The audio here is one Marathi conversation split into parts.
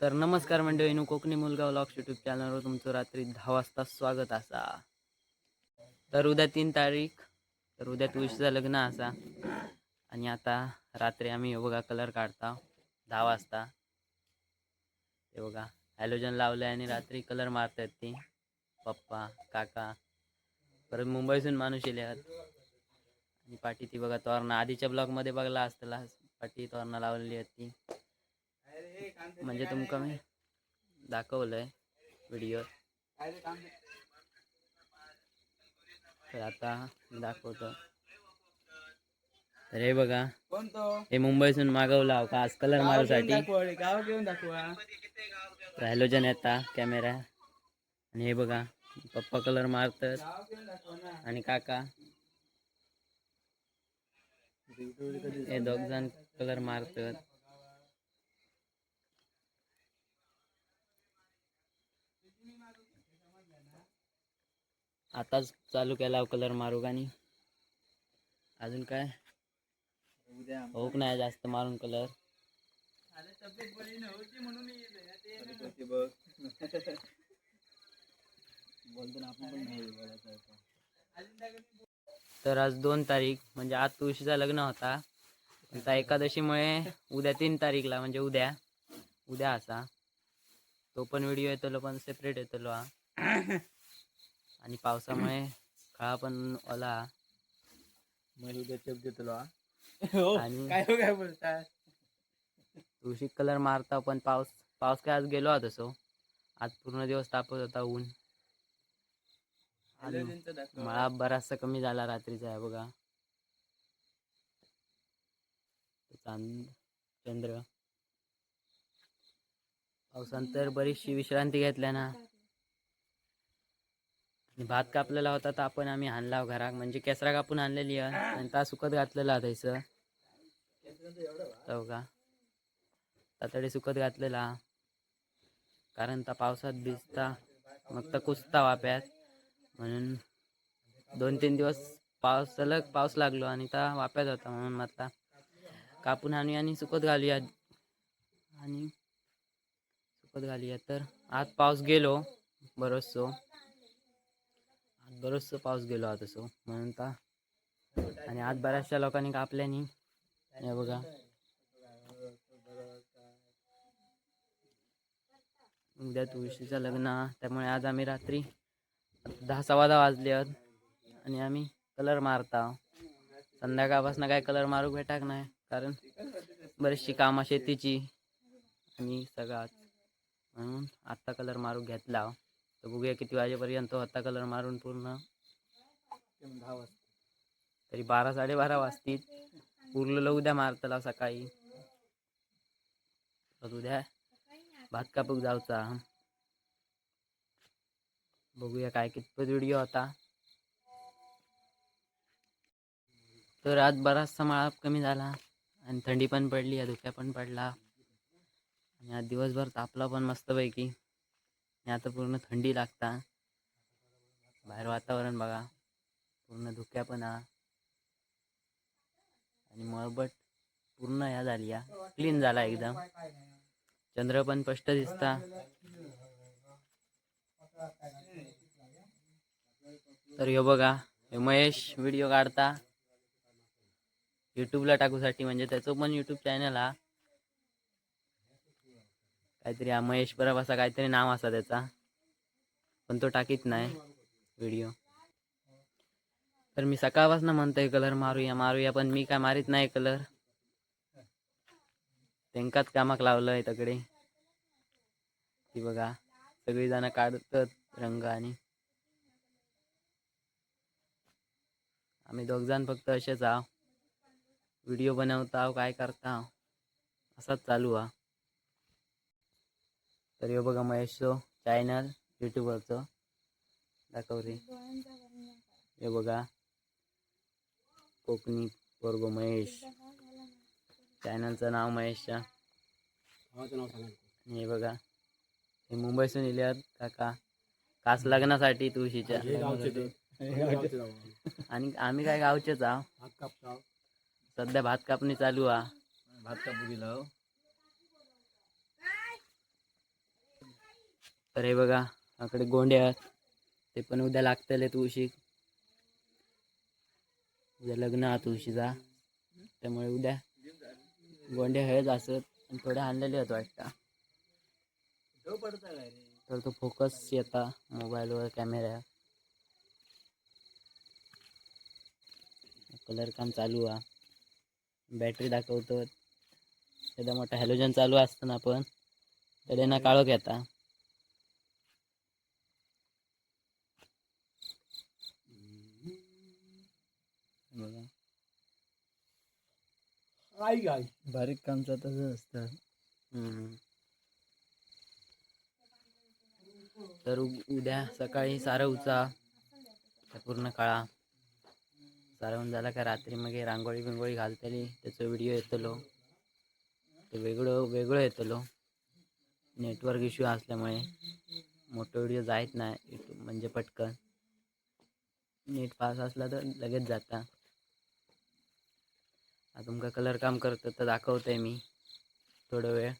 तर नमस्कार मंडळीनो कोकणी मुलगा व्लॉग्स यूट्यूब चॅनलवर तुमचं रात्री दहा वाजता स्वागत असा. तर उद्या तीन तारीख तर उद्या तुळशीचं लग्न असा. आणि आता रात्री आम्ही बघा कलर काढता दहा वाजता. ते बघा हॅलोजन लावलं आणि रात्री कलर मारतात ती. पप्पा काका परत मुंबईतून माणूस येले आहेत. आणि पाठी ती बघा तोरणा आधीच्या ब्लॉगमध्ये बघला असताना पाठी तोरणा लावलेली आहेत ती. म्हणजे तुमका मी दाखवलंय व्हिडिओ तर आता मी दाखवतो. तर हे बघा हे मुंबईतून मागवला हो का? आज कलर मारूसाठी गाव घेऊन दाखवा. हॅलोजन येता कॅमेरा आणि हे बघा पप्पा कलर मारतात. ना. आणि काका. हे दोघ जण कलर मारतात. आताच चालू केला कलर मारू आणि अजून काय? होक नाही जास्त मारून कलर. तर आज दोन तारीख म्हणजे आज तुळशीचा लग्न होता. आता एकादशीमुळे उद्या तीन तारीखला म्हणजे उद्या. उद्या असा. तो पण व्हिडिओ येतलो पण सेपरेट येतलो हा. आणि पावसामुळे खळा पण ओला. मग उद्या चेप देतो हा. आणि- काय हो काय तुळशी कलर मारता पण पाऊस पाऊस काय आज गेलो होता तसो आज पूर्ण दिवस तापत होता ऊन. आणि. मळा बराचसा कमी झाला रात्रीचा आहे बघा. चांद चंद्र. पावसानंतर बरीचशी विश्रांती घेतल्या ना. भात कापलेला होता तर आपण आम्ही आणला हो घरात. म्हणजे केसरा कापून आणलेली आहे. आणि ता सुकत घातलेला त्याचं हो का? तातडे सुकत घातलेला. कारण ता पावसात भिजता मग तर कुसता वाप्यात. म्हणून दोन तीन दिवस पाऊस सलग पाऊस लागलो आणि ता वाप्यात होता म्हणून म्हटला कापून आणूया आणि सुकत घालूया. आणि सुकत घालूया तर. आज पाऊस गेलो बरोचसो. बरंचसं पाऊस गेलो आहोत असो म्हणून तर आणि आज बऱ्याचशा लोकांनी कापल्यानी हे बघा. उद्या तुळशीचं लग्न त्यामुळे आज आम्ही रात्री दहा सव्वा दहा वाजले आहोत. आणि आम्ही कलर मारता. संध्याकाळपासून काय कलर मारू भेटाक नाही कारण बरीचशी कामं शेतीची आणि सगळ्यात म्हणून आत्ता कलर मारू घेतला. तर बघूया किती वाजेपर्यंत होता कलर मारून पूर्ण. दहा वाजता तरी बारा साडेबारा वाजतील. उरलेलं उद्या मारतला सकाळी. उद्या भात कापूक जाऊचा. बघूया काय कितपत व्हिडिओ होता. तर आज बराचसा माळा कमी झाला आणि थंडी पण पडली धुक्या पण पडला. आणि आज दिवसभर तापला पण मस्तपैकी. आता पूर्ण थंडी लागता. बाहेर वातावरण बघा. पूर्ण धुक्या पण हा आणि मळबट पूर्ण ह्या झाली या. क्लीन झाला एकदम. चंद्र पण स्पष्ट दिसता. तर ह्यो बघा हे महेश व्हिडिओ काढता. युट्यूबला टाकूसाठी म्हणजे त्याचं पण युट्यूब चॅनल हा. काहीतरी हा महेश परब असा काहीतरी नाव असा त्याचा. पण तो टाकीत नाही व्हिडिओ तर मी सकाळपासून म्हणतोय कलर मारूया मारूया पण मी काय मारीत नाही कलर त्यांकाच कामाक लावलंय तकडे ती बघा सगळी जण काढतात रंग आणि. आम्ही दोघ जण फक्त असेच आहो. व्हिडिओ बनवता काय करता असाच चालू हा. तर ह्यो बघा महेशचो चॅनल युट्यूबवरचो दाखव रे. हे बघा. कोकणी पोरगो महेश. चॅनलचं नाव महेशच्या. हे बघा. हे मुंबईतून इले आहेत काका. खास लग्नासाठी तुळशीच्या. हे हे. आणि आम्ही काय गावचेच आहो. भात कापता सध्या भात कापणी चालू हा भात कापू गेला तर हे बघा आकडे गोंडे आहेत. ते पण उद्या लागतले तुळशी उद्या लग्न आहात तुळशीचा त्यामुळे उद्या गोंडे हेच असत आणि थोडे आणलेले आहेत वाटतं. तर तो फोकस येता मोबाईलवर कॅमेरा कलर काम चालू आहे. बॅटरी दाखवतो त्याचा मोठा हॅलोजन चालू असताना पण. त्याने ना काळोख येता बघा आई गाय बारीक कामचं तसंच असतं. तर उद्या सकाळी सारवचा पूर्ण काळा. सारवून झाला का रात्री मग रांगोळी बिंगोळी घालतली. त्याचा व्हिडिओ येतलो. ते वेगळं वेगळं येतलो. नेटवर्क इश्यू असल्यामुळे मोठं व्हिडिओ जायत नाही. म्हणजे पटकन. नेट पास असला तर लगेच जाता. तुमका कलर काम करतं तर दाखवतोय मी थोडं वेळ.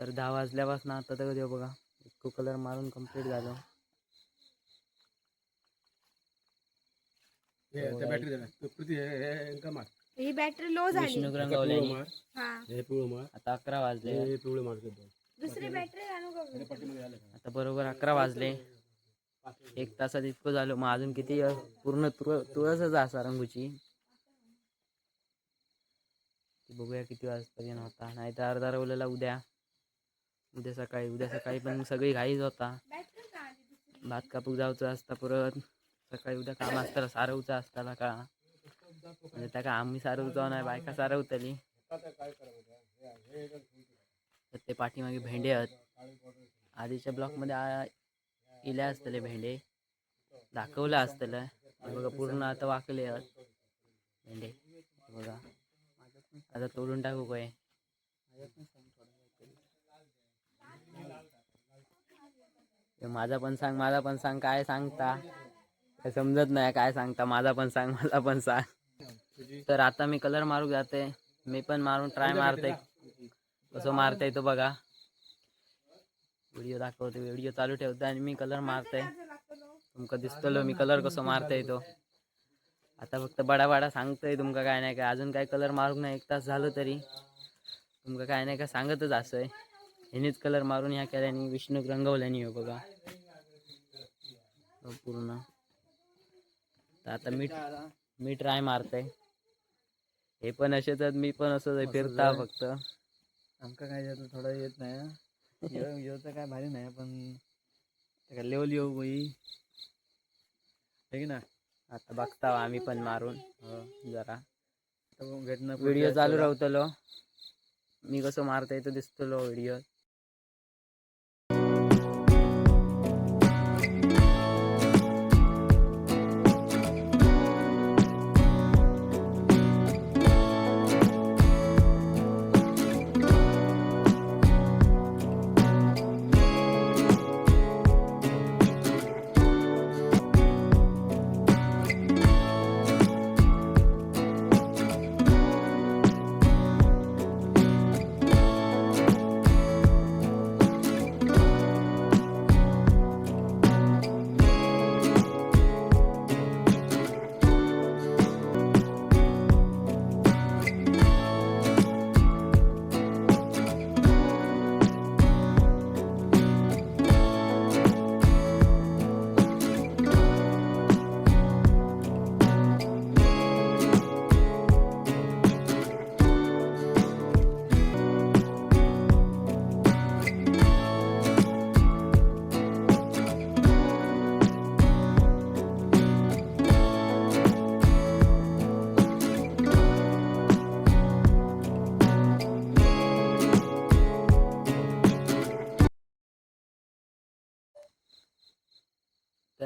तर दहा वाजल्यापासून आता तर देऊ बघा इतकं कलर मारून कंप्लीट झालं. हे बॅटरी लो झाली. विष्णू हा. हे आता अकरा वाजले. हे दुसरी बॅटरी आणू का आता बरोबर अकरा वाजले. एक तासात इतकं झालं. मग अजून किती पूर्ण तुळ तुळसच असा रंगूची. ती बघूया किती वाजतापर्यंत होता. नाही तर अर्धा रवलेला उद्या. उद्या सकाळी उद्या सकाळी पण सगळी घाईच होता. भात कापूक जाऊचं असता परत. सकाळी उद्या काम असताना सारवचं असताना का म्हणजे त्या का आम्ही सारवतो नाही बायका सारवतली. तर ते पाठीमागे भेंडे आहेत. आधीच्या ब्लॉकमध्ये आ- इल्या असतले भेंडे. दाखवलं असतलं. बघा पूर्ण आता वाकले आहेत. भेंडे बघा. आता तोडून टाकू काय? माझा पण सांग माझा पण सांग काय सांगता? काय समजत नाही काय सांगता माझा पण सांग मला पण सांग. तर आता मी कलर मारू जाते. मी पण मारून ट्राय मारते. कसं मारते तो बघा. व्हिडिओ दाखवते व्हिडिओ चालू ठेवते आणि मी कलर मारते. तुमका दिसतलो मी कलर कसं मारते तो. आता फक्त बडा बडा सांगतोय तुमका काय नाही काय. अजून काय कलर मारूक नाही एक तास झालं तरी. तुमका काय नाही काय सांगतच असंय ह्यानेच कलर मारून ह्या केल्याने विष्णू रंगवल्याने हो बघा. हो पूर्ण. तर आता मी मी ट्राय मारतय. हे पण असेच आहेत, मी पण असंच आहे, फिरता फक्त. आमका काय जातं थोडं येत नाही हं. येऊ तर काय भारी नाही पण लेवल येऊ बाई. हे की ना? आता बघता आम्ही पण मारून. जरा. भेटणं व्हिडिओ चालू. राहतलो. मी कसं मारता येतो दिसतलो व्हिडिओ.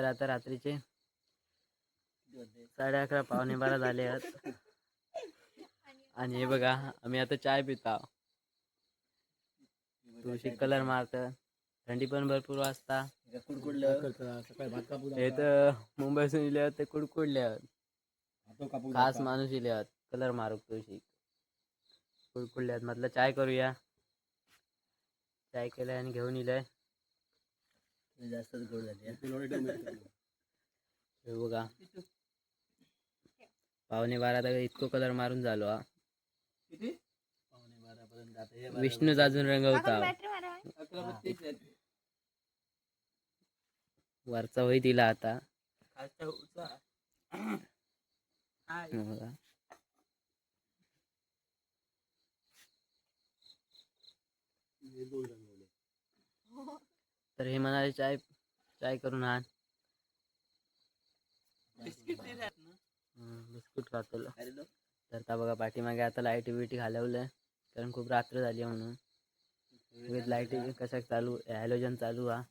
तर आता रात्रीचे साडे अकरा पावणे बारा झाले आहेत. आणि हे बघा आम्ही आता चाय पिता. तुळशी कलर मारत थंडी पण भरपूर वाजता. हे तर मुंबईसून इले आहेत ते कुडकुडले आहेत. खास माणूस इले आहेत कलर मारू तुळशी. कुडकुडले आहेत. म्हटलं चाय करूया. चाय केलाय आणि घेऊन इलंय जास्तच गोड झाली हे बघा. पावणे बारा तर इतकं कलर मारून झालो हा. किती? पावणे बारा पर्यंत विष्णूच अजून रंगवता वरचा होई दिला आता. हे बघा. तर हे म्हणाले चाय चाय करून आण. बिस्किट खातो तर आता बघा पाठीमागे आता लाईटी बिटी घालवलंय. कारण खूप रात्र झाली म्हणून. लाईटी कशा चालू हॅलोजन चालू हा.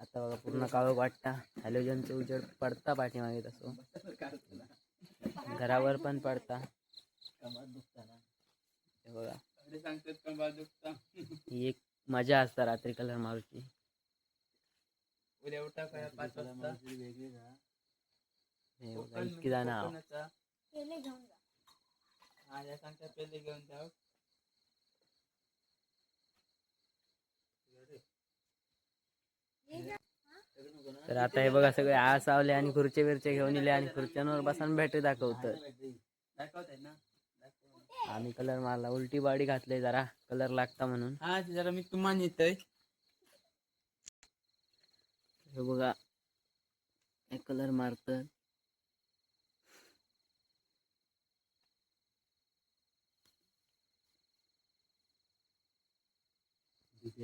आता बघा पूर्ण काळोख वाटता. हॅलोजनचं उजेड पडता पाठीमागे तसं. घरावर पण पडता. हे बघा. का ही एक मजा असता रात्री कलर मारूची. उद्या उठा काय पाच वाजता? कोकणाचा. घेऊन जा. हा या सांगतात पहिले घेऊन जाऊ तर आता हे बघा सगळे आळ सावले आणि खुर्चे बिरचे घेऊन इले आणि खुर्च्यांवर बसून बॅटरी दाखवतं दाखवत आहे ना. आम्ही कलर मारला. उलटी बाडी घातली जरा. कलर लागता म्हणून. हा जरा मी तुम्हाला येतोय हे बघा. हे कलर मारत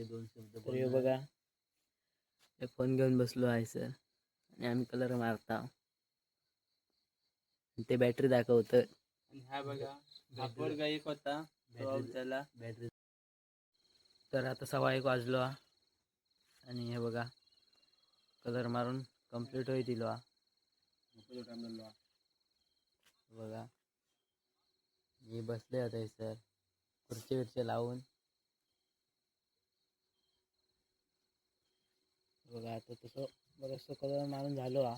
दोन शब्द बघा. हे फोन घेऊन बसलो आहे सर आणि आम्ही कलर मारता. ते बॅटरी दाखवतं हा बघा. पोरगा एक होता तो out झाला. बॅटरी तर आता सव्वा एक वाजलो हा. आणि हे बघा कलर मारून कंप्लीट होई दिलो हा. बघा. मी बसले होते सर खुर्ची बिर्ची लावून. बघा आता तसं बरंचसं कलर मारून झालो हा.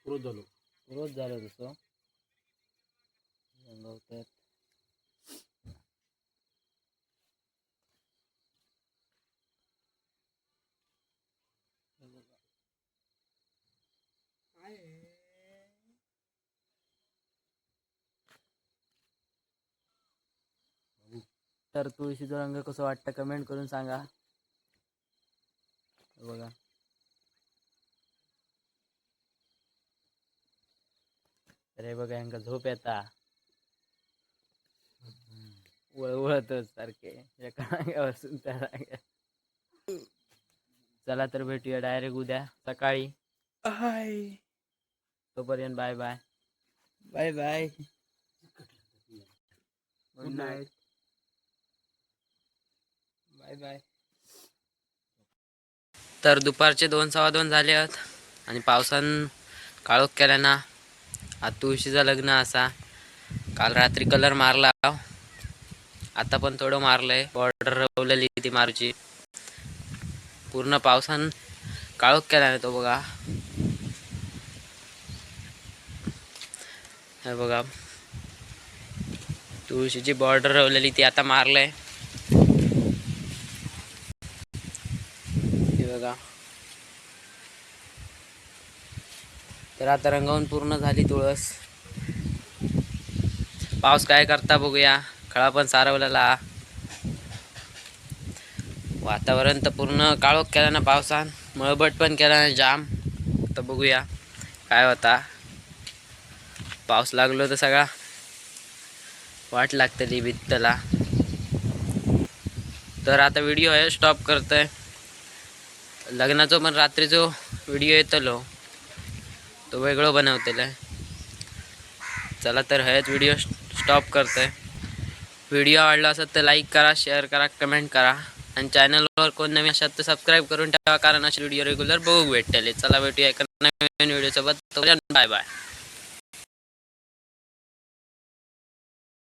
पुरत झालो. रोज झालं तसं. रंगवतात तर तुळशीचा रंग कसं वाटतं कमेंट करून सांगा. बघा. हे बघा यांका झोप येता. वळवळतच सारखे. त्या रांग्यात चला तर भेटूया डायरेक्ट उद्या सकाळी. हाय. तोपर्यंत bye bye. Bye bye. Good night bye bye. तर दुपारचे दोन सव्वा दोन झाले आहेत आणि पावसान काळोख केला ना. आज तुळशीचं लग्न असा. काल रात्री कलर मारला. आता पण थोडं मारलंय. बॉर्डर रवलेली ती मारूची. पूर्ण पावसान काळोख केला नाही तो बघा. हे बघा. तुळशीची बॉर्डर रवलेली ती आता मारलंय. हे बघा. तर आता रंगवून पूर्ण झाली तुळस. पाऊस काय करता बघूया. खळा पण सारवलेला. वातावरण तर पूर्ण काळोख केला ना पावसान मळबट पण केला ना जाम. तर बघूया काय होता. पाऊस लागलो तर सगळा. वाट लागतली भित्तला तर आता व्हिडिओ आहे स्टॉप करतोय. लग्नाचो पण रात्रीचो व्हिडिओ येतलो. तो वेगळं बनवतेला चला तर हेच व्हिडिओ स्टॉप करतोय. व्हिडिओ आवडला असेल तर लाईक करा शेअर करा कमेंट करा. आणि चॅनलवर कोण नवीन असाल तर सबस्क्राईब करून ठेवा कारण असे व्हिडिओ रेग्युलर बघू भेटतले चला भेटूया एका नवीन व्हिडिओसोबत बाय बाय